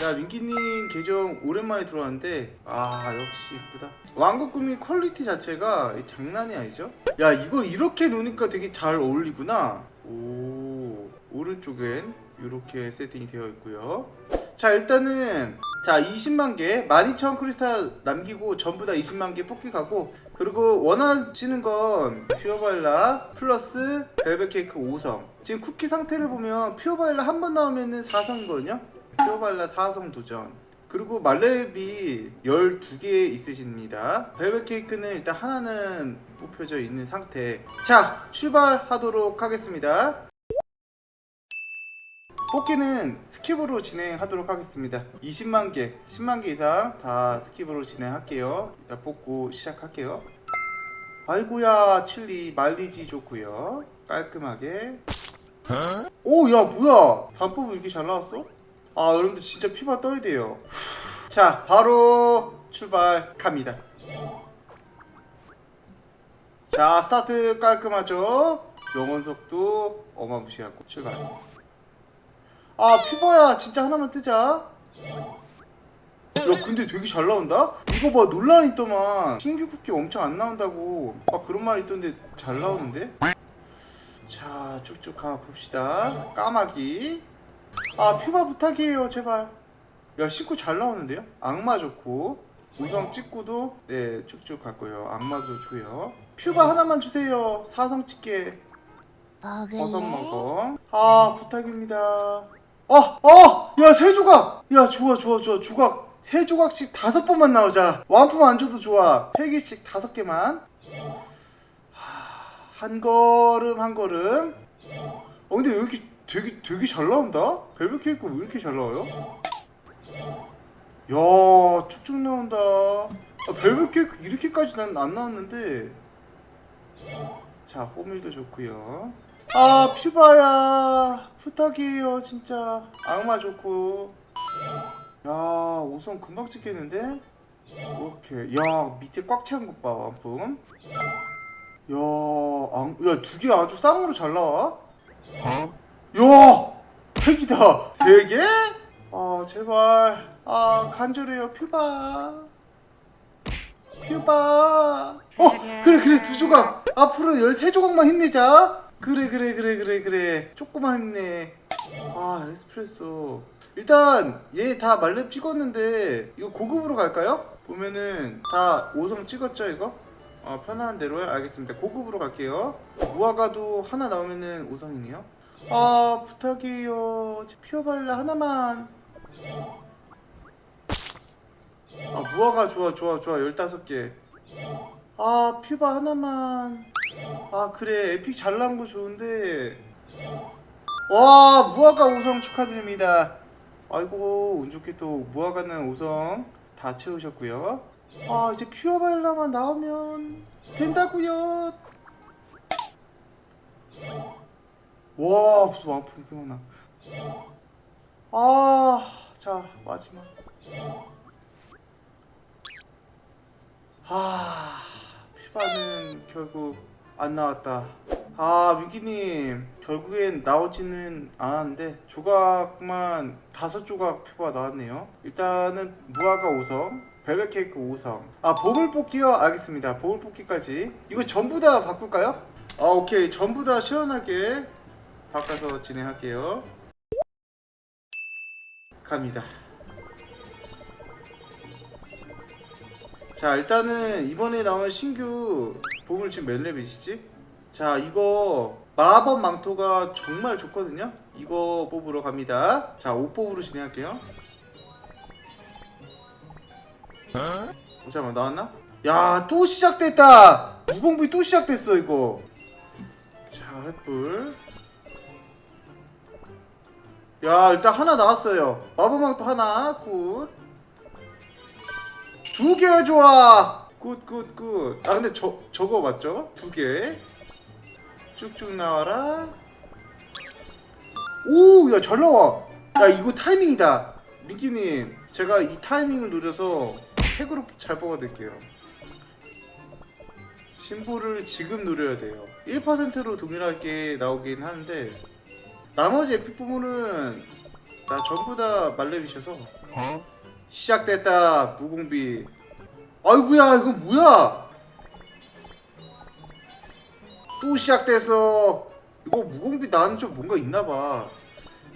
자 민기님 계정 오랜만에 들어왔는데 아 역시 이쁘다. 왕국 구미 퀄리티 자체가 장난이 아니죠? 야 이걸 이렇게 놓으니까 되게 잘 어울리구나. 오 오른쪽엔 이렇게 세팅이 되어 있고요. 자 일단은 자 20만 개 12,000 크리스탈 남기고 전부 다 20만 개 뽑기 가고 그리고 원하시는 건 퓨어바일라 플러스 벨벳 케이크 5성. 지금 쿠키 상태를 보면 퓨어바일라 한 번 나오면은 4성이거든요 퓨어바일라 4성 도전. 그리고 말렙이 12개 있으십니다. 벨벳 케이크는 일단 하나는 뽑혀져 있는 상태. 자 출발하도록 하겠습니다. 뽑기는 스킵으로 진행하도록 하겠습니다. 20만 개 10만 개 이상 다 스킵으로 진행할게요. 일단 뽑고 시작할게요. 아이고야 칠리 말리지 좋고요. 깔끔하게. 오 야 뭐야? 단법이 이렇게 잘 나왔어? 아 여러분들 진짜 피바 떠야 돼요. 자 바로 출발합니다. 자 스타트 깔끔하죠? 영원 속도 어마무시하고 출발. 아 피버야 진짜 하나만 뜨자. 야 근데 되게 잘 나온다? 이거 봐 논란 있더만. 신규 쿠키 엄청 안 나온다고. 막 그런 말 있던데 잘 나오는데? 자 쭉쭉 가봅시다. 까마귀 아 퓨바 부탁이에요 제발 야 신고 잘 나오는데요? 악마 좋고 우성 찍고도 네 쭉쭉 갈 거예요 악마도 좋고요 퓨바 하나만 주세요 사성 찍게 버섯 먹어. 아 부탁입니다. 어, 어, 야 세 조각. 야 좋아 좋아 좋아 조각 세 조각씩 다섯 번만 나오자. 완품 안 줘도 좋아. 세 개씩 다섯 개만. 하, 한 걸음 한 걸음. 어 근데 왜 이렇게 되게 되게 잘 나온다? 벨벳 케이크 왜 이렇게 잘 나와요? 야 쭉쭉 나온다. 아, 벨벳 케이크 이렇게까지 난 안 나왔는데. 자 호밀도 좋고요. 아 퓨바야 부탁이에요 진짜 악마 좋고 야 우선 금방 찍겠는데 오케이 야 밑에 꽉찬 것봐 완품 야야두 개 아주 쌍으로 잘 나와 야 핵이다. 세 개? 아 제발. 아 간절해요. 퓨바. 퓨바. 어 그래 그래. 두 조각. 앞으로 13조각만 힘내자. 그래 그래 그래 그래 그래. 조금만 힘내. 아 에스프레소. 일단 얘 다 말렙 찍었는데 이거 고급으로 갈까요? 보면은 다 5성 찍었죠 이거? 어 편안한 대로요? 알겠습니다. 고급으로 갈게요. 무화과도 하나 나오면은 5성이네요 아 부탁이에요 퓨어발라 하나만. 아 무화과 좋아 좋아 좋아. 15개. 아 퓨바 하나만. 아 그래. 에픽 잘 나온 거 좋은데. 와 무화과 5성 축하드립니다. 아이고 운 좋게 또 무화과는 5성 다 채우셨고요. 아 이제 퓨어발라만 나오면 된다고요 와 무슨 이렇게 많아 아자 마지막 아 퓨바는 결국 안 나왔다. 아 민기님 결국엔 나오지는 않았는데 조각만 다섯 조각 퓨바 나왔네요. 일단은 무화과 5성, 벨벳 케이크 5성. 아 보물 뽑기요? 알겠습니다. 보물 뽑기까지. 이거 전부 다 바꿀까요? 아 오케이 전부 다 시원하게 바꿔서 진행할게요. 갑니다. 자 일단은 이번에 나온 신규 보물 지금 몇 레벨이시지? 자 이거 마법 망토가 정말 좋거든요 이거 뽑으러 갑니다 자 5뽑으로 진행할게요 어, 잠깐만 나왔나? 야 또 시작됐다 무공비 또 시작됐어 이거 자 횃불 야 일단 하나 나왔어요 마법 망토 하나 굿두 개 좋아. 굿굿굿. 아 근데 저 저거 맞죠? 두 개. 쭉쭉 나와라. 오, 야 잘 나와. 야 이거 타이밍이다. 민기님, 제가 이 타이밍을 노려서 핵으로 잘 뽑아드릴게요. 심볼을 지금 노려야 돼요. 1%로 동일하게 나오긴 하는데 나머지 에픽 부분은 나 전부 다 말레비셔서. 시작됐다 무공비. 아이구야 이거 뭐야? 또 시작됐어 이거 무공비 나는 좀 뭔가 있나봐.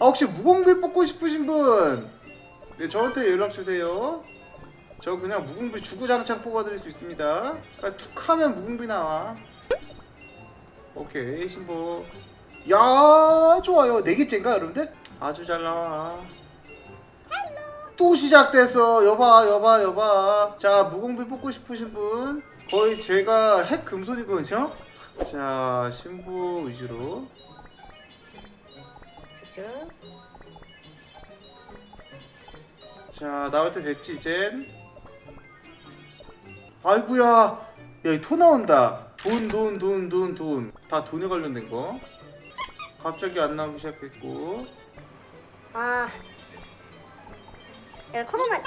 아 혹시 무공비 뽑고 싶으신 분? 네, 저한테 연락주세요. 저 그냥 무공비 주구장창 뽑아드릴 수 있습니다. 그냥 툭 하면 무공비 나와. 오케이 신보 야 좋아요. 4개째인가 여러분들? 아주 잘 나와. 또 시작됐어. 여봐 여봐 여봐. 자 무공비 뽑고 싶으신 분. 거의 제가 핵 금손이거든요 자 신부 위주로. 자 나올 때 됐지 이젠? 아이구야. 야이 토 나온다. 돈 돈 돈 돈 돈. 다 돈에 관련된 거 갑자기 안 나오기 시작했고. 아. 여기 커먼만.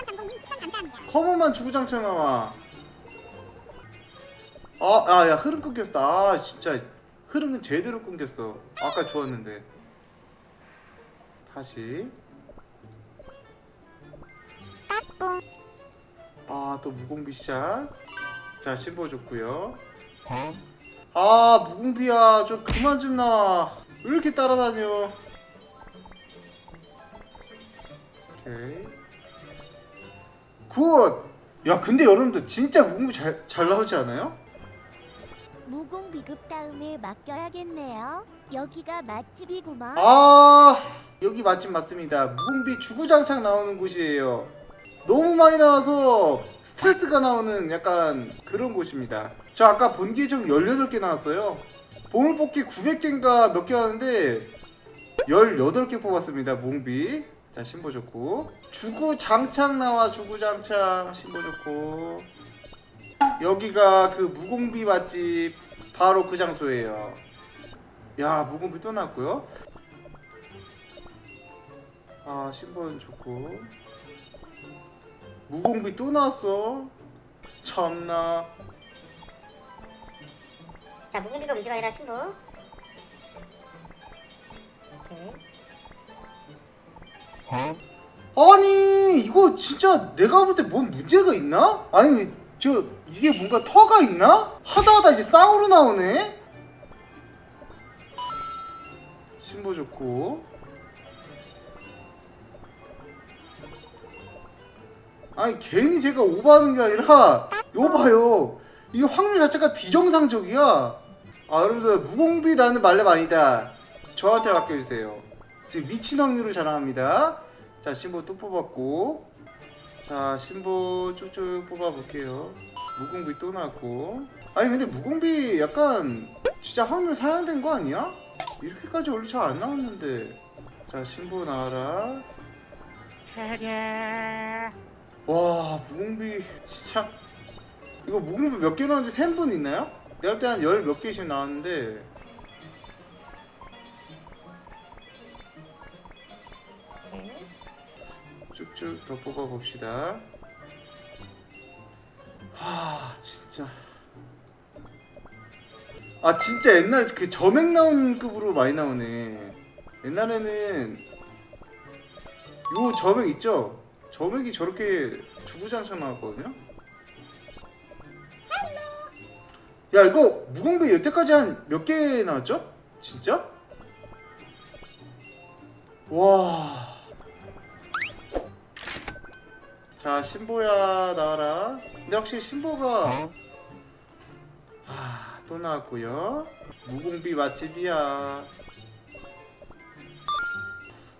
커먼만 주구장창 나와. 아야 흐름 끊겼어. 아 진짜. 흐름은 제대로 끊겼어. 아까 좋았는데. 다시. 아 또 무공비 시작. 자 신보 좋고요. 아 무공비야. 좀 그만 좀 나와 왜 이렇게 따라다녀? 오케이. 굿 야 근데 여러분들 진짜 무공비 잘, 잘 나오지 않아요? 무공 비급 다음에 맡겨야겠네요. 여기가 맛집이구먼. 아 여기 맛집 맞습니다. 무공비 주구장창 나오는 곳이에요. 너무 많이 나와서 스트레스가 나오는 약간 그런 곳입니다. 저 아까 본 계정 18개 나왔어요 보물뽑기 900개인가 몇 개 하는데 18개 뽑았습니다 무공비. 자 신보 좋고. 주구장창 나와 주구장창. 신보 좋고. 여기가 그 무공비 맛집 바로 그 장소예요. 야 무공비 또 나왔고요. 아 신분 좋고. 무공비 또 나왔어. 참나 자, 무공비가 문제가 아니라 신부. 오케이. 아니 이거 진짜 내가 볼 때 뭔 문제가 있나? 아니 저 이게 뭔가 터가 있나? 하다 하다 이제 쌍으로 나오네 신보 좋고 아니 괜히 제가 오버하는 게 아니라 이거 봐요 이게 확률 자체가 비정상적이야. 아 여러분들 무공비 나는 말렙 아니다. 저한테 맡겨주세요. 지금 미친 확률을 자랑합니다. 자 신보 또 뽑았고. 자 신보 쭉쭉 뽑아볼게요. 무공비 또 나왔고. 아니 근데 무공비 약간 진짜 확률 사양된 거 아니야? 이렇게까지 원래 잘 안 나왔는데. 자 신보 나와라. 와 무공비 진짜 이거 무공비 몇개 나왔는지 센 분 있나요? 내가 볼때 한 열 몇 개씩 나왔는데. 쭉쭉 더 뽑아봅시다. 하 진짜. 아 진짜 옛날 그 점액 나오는 급으로 많이 나오네. 옛날에는 요 점액 있죠? 점액이 저렇게 주구장창 나왔거든요. 야 이거 무공배 여태까지 한 몇 개 나왔죠? 진짜? 와. 자 신보야 나와라 근데 확실히 신보가 아, 또 나왔고요 무공비 맛집이야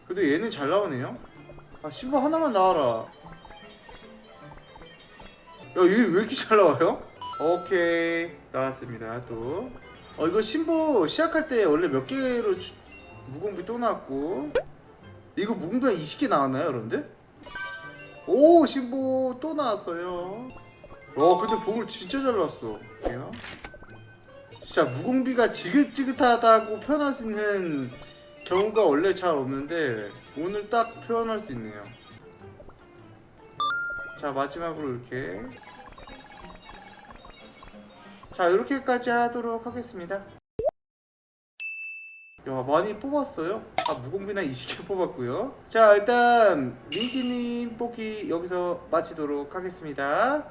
그래도 얘는 잘 나오네요 아 신보 하나만 나와라 야 얘 왜 이렇게 잘 나와요? 오케이 나왔습니다 또 어, 이거 신보 시작할 때 원래 몇 개로 주- 무공비 또 나왔고 이거 무공비 한 20개 나왔나요 여러분들? 오 신보 또 나왔어요. 와 근데 보물 진짜 잘 나왔어. 볼게요. 진짜 무공비가 지긋지긋하다고 표현할 수 있는 경우가 원래 잘 없는데 오늘 딱 표현할 수 있네요. 자 마지막으로 이렇게 자 이렇게까지 하도록 하겠습니다. 야 많이 뽑았어요? 아 무공비나 20개 뽑았고요. 자 일단 민기님 뽑기 여기서 마치도록 하겠습니다